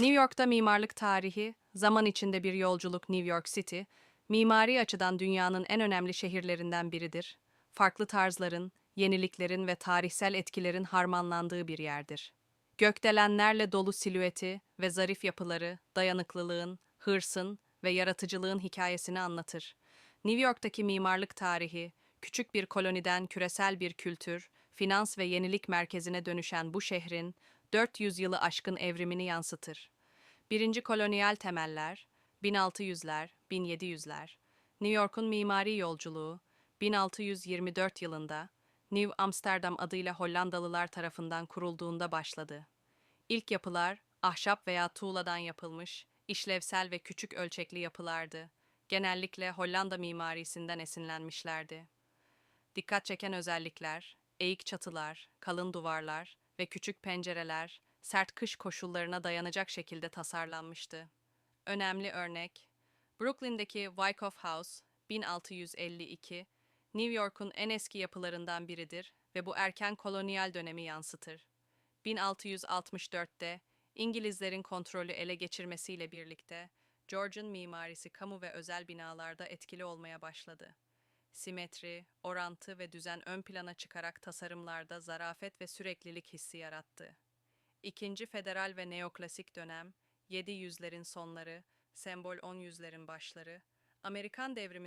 New York'ta mimarlık tarihi, zaman içinde bir yolculuk New York City, mimari açıdan dünyanın en önemli şehirlerinden biridir. Farklı tarzların, yeniliklerin ve tarihsel etkilerin harmanlandığı bir yerdir. Gökdelenlerle dolu silüeti ve zarif yapıları, dayanıklılığın, hırsın ve yaratıcılığın hikayesini anlatır. New York'taki mimarlık tarihi, küçük bir koloniden küresel bir kültür, finans ve yenilik merkezine dönüşen bu şehrin 400 yılı aşkın evrimini yansıtır. Birinci kolonyal temeller, 1600'ler, 1700'ler, New York'un mimari yolculuğu, 1624 yılında New Amsterdam adıyla Hollandalılar tarafından kurulduğunda başladı. İlk yapılar ahşap veya tuğladan yapılmış, işlevsel ve küçük ölçekli yapılardı. Genellikle Hollanda mimarisinden esinlenmişlerdi. Dikkat çeken özellikler, eğik çatılar, kalın duvarlar ve küçük pencereler sert kış koşullarına dayanacak şekilde tasarlanmıştı. Önemli örnek, Brooklyn'deki Wyckoff House 1652, New York'un en eski yapılarından biridir ve bu erken kolonyal dönemi yansıtır. 1664'te İngilizlerin kontrolü ele geçirmesiyle birlikte George'un mimarisi kamu ve özel binalarda etkili olmaya başladı. Simetri, orantı ve düzen ön plana çıkarak tasarımlarda zarafet ve süreklilik hissi yarattı. İkinci federal ve neoklasik dönem, 700'lerin sonları, sembol 10 yüzlerin başları, Amerikan devrimi